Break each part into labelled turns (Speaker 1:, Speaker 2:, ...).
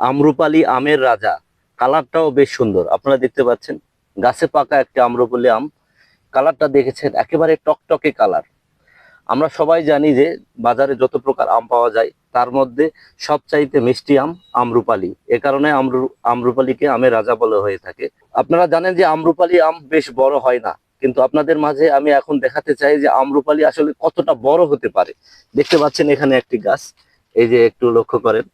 Speaker 1: আমরুপালি আমের রাজা। কালারটাও বেশ সুন্দর। আপনারা দেখতে পাচ্ছেন, গাছে পাকা একটি আম্রপালি আম। কালারটা দেখেছেন, একেবারে টকটকে কালার। আমরা সবাই জানি যে বাজারে যত প্রকার আম পাওয়া যায়, তার মধ্যে সবচাইতে মিষ্টি আম আমরুপালি এ কারণে আমরু আমরুপালিকে আমের রাজা বলা হয়ে থাকে। আপনারা জানেন যে আমরুপালি আম বেশ বড় হয় না, কিন্তু আপনাদের মাঝে আমি এখন দেখাতে চাই যে আমরুপালি আসলে কতটা বড় হতে পারে। দেখতে পাচ্ছেন এখানে একটি গাছ, এই যে একটু লক্ষ্য করেন।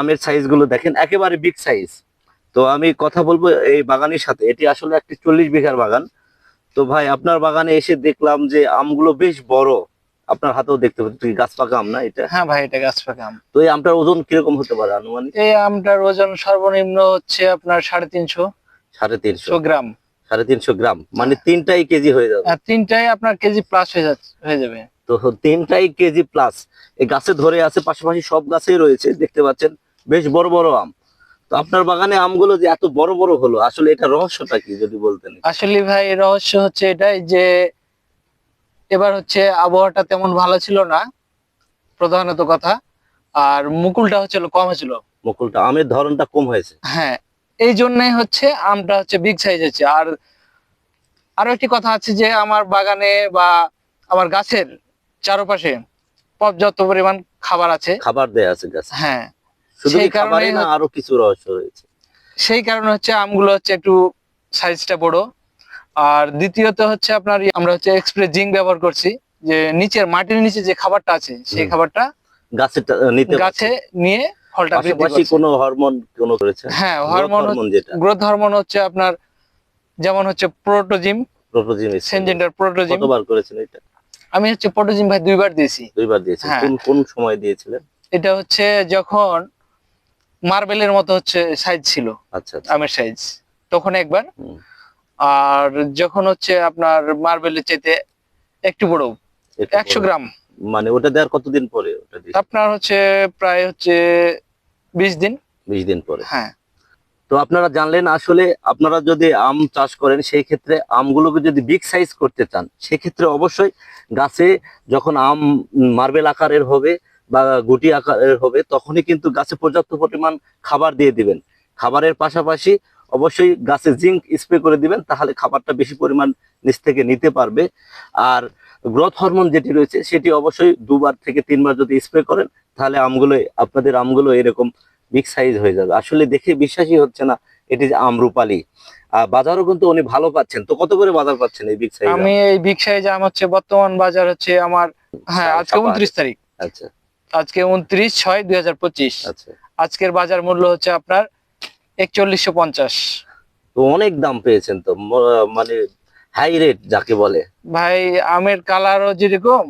Speaker 1: আমের সাইজগুলো দেখেন একেবারে বিগ সাইজ তো আমি কথা বলব এই বাগানের সাথে। এটি আসলে একটি চল্লিশ বিঘার বাগান। তো ভাই আপনার বাগানে এসে দেখলাম যে আমগুলো বেশ বড়। আপনার হাতেও দেখতে পাচ্ছি গাছ পাকা আম না এটা?
Speaker 2: হ্যাঁ ভাই এটা গাছ পাকা আম।
Speaker 1: তো এই আমটার ওজন কীরকম হতে পারে আনুমানিক?
Speaker 2: এই আমটার ওজন সর্বনিম্ন হচ্ছে আপনার সাড়ে তিনশো।
Speaker 1: সাড়ে তিনশো।
Speaker 2: গ্রাম।
Speaker 1: সাড়ে তিনশো গ্রাম। মানে তিনটাই কেজি হয়ে যাবে।
Speaker 2: আর তিনটাই আপনার কেজি প্লাস হয়ে যাচ্ছে হয়ে যাবে।
Speaker 1: তো তিনটাই কেজি প্লাস এই গাছে ধরে আছে পাশাপাশি সব গাছেই রয়েছে দেখতে পাচ্ছেন বেশ বড় বড় আম। তো আপনার বাগানে আমগুলো যে এত বড় বড় হলো আসলে এটা রহস্যটা কি যদি বলতেন
Speaker 2: আসলে ভাই রহস্য হচ্ছে এটাই যে এবার হচ্ছে আবহাওয়াটা তেমন ভালো ছিল না প্রধানত কথা। আর মুকুলটা হচ্ছে কম হয়েছিল।
Speaker 1: মুকুলটা আমের ধরনটা কম হয়েছে।
Speaker 2: হ্যাঁ এই জন্যই হচ্ছে আমটা হচ্ছে বিগ সাইজ হচ্ছে আর আরও একটি কথা আছে যে আমার বাগানে বা আমার গাছের চারপাশে পর্যাপ্ত পরিমাণ খাবার আছে।
Speaker 1: খাবার দেয়া আছে গাছে।
Speaker 2: হ্যাঁ।
Speaker 1: শুধু
Speaker 2: সেই
Speaker 1: কি খাবারই না আরও কিছু রহস্য রয়েছে।
Speaker 2: সেই কারণে হচ্ছে আমগুলো হচ্ছে একটু সাইজটা বড়। আর দ্বিতীয়ত হচ্ছে আপনার আমরা হচ্ছে এক্সপ্রেস জিঙ্ক ব্যবহার করছি। যে নিচের মাটির নিচে যে খাবারটা আছে সেই খাবারটা
Speaker 1: গাছে নিতে
Speaker 2: গাছে নিয়ে ফলটা
Speaker 1: পাশাপাশি কোনো হরমোন কোনো করেছে
Speaker 2: হ্যাঁ হরমোন গ্রোথ হরমোন হচ্ছে আপনার যেমন হচ্ছে প্রোটোজিম
Speaker 1: প্রোটোজিন
Speaker 2: সেনজেন্ডার প্রোটোজিম।
Speaker 1: কতবার করেছেন এটা?
Speaker 2: আমি হচ্ছে প্রোটোজিম ভাই দুইবার দিয়েছি।
Speaker 1: দুইবার দিয়েছেন।
Speaker 2: হ্যাঁ।
Speaker 1: কোন কোন সময় দিয়েছিলেন?
Speaker 2: এটা হচ্ছে যখন মার্বেলের মতো হচ্ছে সাইজ ছিল
Speaker 1: আচ্ছা আচ্ছা।
Speaker 2: আমের সাইজ তখন একবার। আর যখন হচ্ছে আপনার মার্বেলের চাইতে একটু বড় একশো। গ্রাম।
Speaker 1: মানে ওটা দেওয়ার কতদিন পরে ওটা
Speaker 2: আপনার হচ্ছে প্রায় হচ্ছে বিশ দিন।
Speaker 1: বিশ দিন পরে।
Speaker 2: হ্যাঁ।
Speaker 1: তো আপনারা জানলেন আসলে আপনারা যদি আম চাষ করেন, সেই ক্ষেত্রে আমগুলোকে যদি বিগ সাইজ করতে চান সেক্ষেত্রে অবশ্যই গাছে যখন আম মার্বেল আকারের হবে বা গুটি আকারের হবে, তখনই কিন্তু গাছে পর্যাপ্ত পরিমাণ খাবার দিয়ে দিবেন। খাবারের পাশাপাশি অবশ্যই গাছে জিঙ্ক স্প্রে করে দিবেন, তাহলে খাবারটা বেশি পরিমাণ নিচ থেকে নিতে পারবে। আর গ্রোথ হরমোন যেটি রয়েছে, সেটি অবশ্যই দুবার থেকে তিনবার যদি স্প্রে করেন, তাহলে আমগুলো আপনাদের আমগুলো এরকম বিগ সাইজ হয়ে যাবে। আসলে দেখে বিশ্বাসই হচ্ছে না এটি যে আমরুপালি আর বাজারও কিন্তু উনি ভালো পাচ্ছেন। তো কত করে বাজার পাচ্ছেন এই বিগ সাইজ
Speaker 2: আমি এই বিগ সাইজ আম হচ্ছে বর্তমান বাজার হচ্ছে আমার হ্যাঁ আজকে। উনত্রিশ তারিখ।
Speaker 1: আচ্ছা।
Speaker 2: আজকে উনত্রিশ ছয় দুই হাজার পঁচিশ।
Speaker 1: আচ্ছা।
Speaker 2: আজকের বাজার মূল্য হচ্ছে আপনার একচল্লিশশো পঞ্চাশ।
Speaker 1: তো অনেক দাম পেয়েছেন তো মানে হাই রেট যাকে বলে।
Speaker 2: ভাই আমের কালারও যেরকম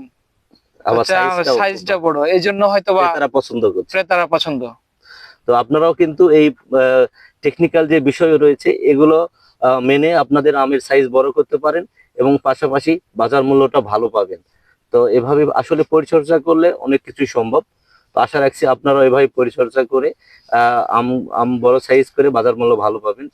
Speaker 2: সাইজটা বড়। এই জন্য হয়তো বা
Speaker 1: তারা পছন্দ করছে।
Speaker 2: ক্রেতারা পছন্দ।
Speaker 1: তো আপনারাও কিন্তু এই টেকনিক্যাল যে বিষয় রয়েছে, এগুলো মেনে আপনাদের আমের সাইজ বড় করতে পারেন এবং পাশাপাশি বাজার মূল্যটা ভালো পাবেন। তো এভাবে আসলে পরিচর্যা করলে অনেক কিছুই সম্ভব। তো আশা রাখছি আপনারাও এভাবে পরিচর্যা করে আম আম বড় সাইজ করে বাজার মূল্য ভালো পাবেন।